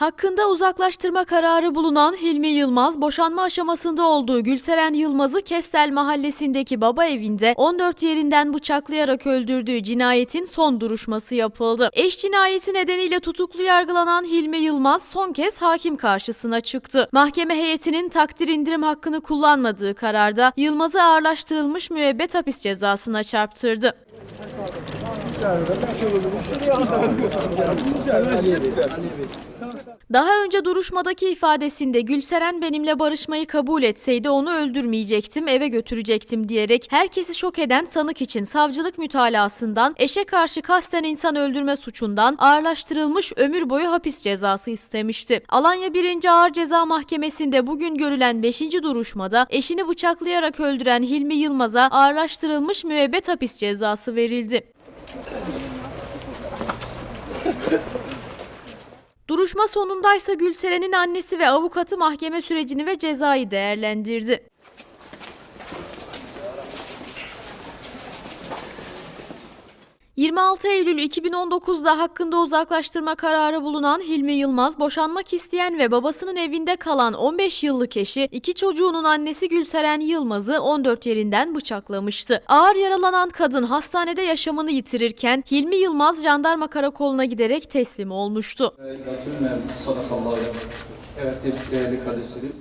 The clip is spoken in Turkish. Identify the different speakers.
Speaker 1: Hakkında uzaklaştırma kararı bulunan Hilmi Yılmaz, boşanma aşamasında olduğu Gülseren Yılmaz'ı Kestel mahallesindeki baba evinde 14 yerinden bıçaklayarak öldürdüğü cinayetin son duruşması yapıldı. Eş cinayeti nedeniyle tutuklu yargılanan Hilmi Yılmaz son kez hakim karşısına çıktı. Mahkeme heyetinin takdir indirim hakkını kullanmadığı kararda Yılmaz'ı ağırlaştırılmış müebbet hapis cezasına çarptırdı. Daha önce duruşmadaki ifadesinde Gülseren benimle barışmayı kabul etseydi onu öldürmeyecektim, eve götürecektim diyerek herkesi şok eden sanık için savcılık mütalasından eşe karşı kasten insan öldürme suçundan ağırlaştırılmış ömür boyu hapis cezası istemişti. Alanya 1. Ağır Ceza Mahkemesi'nde bugün görülen 5. duruşmada eşini bıçaklayarak öldüren Hilmi Yılmaz'a ağırlaştırılmış müebbet hapis cezası verildi. Duruşma sonundaysa Gülseren'in annesi ve avukatı mahkeme sürecini ve cezayı değerlendirdi. ...26 Eylül 2019'da hakkında uzaklaştırma kararı bulunan Hilmi Yılmaz... ...boşanmak isteyen ve babasının evinde kalan 15 yıllık eşi... ...iki çocuğunun annesi Gülseren Yılmaz'ı 14 yerinden bıçaklamıştı. Ağır yaralanan kadın hastanede yaşamını yitirirken... ...Hilmi Yılmaz jandarma karakoluna giderek teslim olmuştu.
Speaker 2: Evet, değerli kardeşlerim.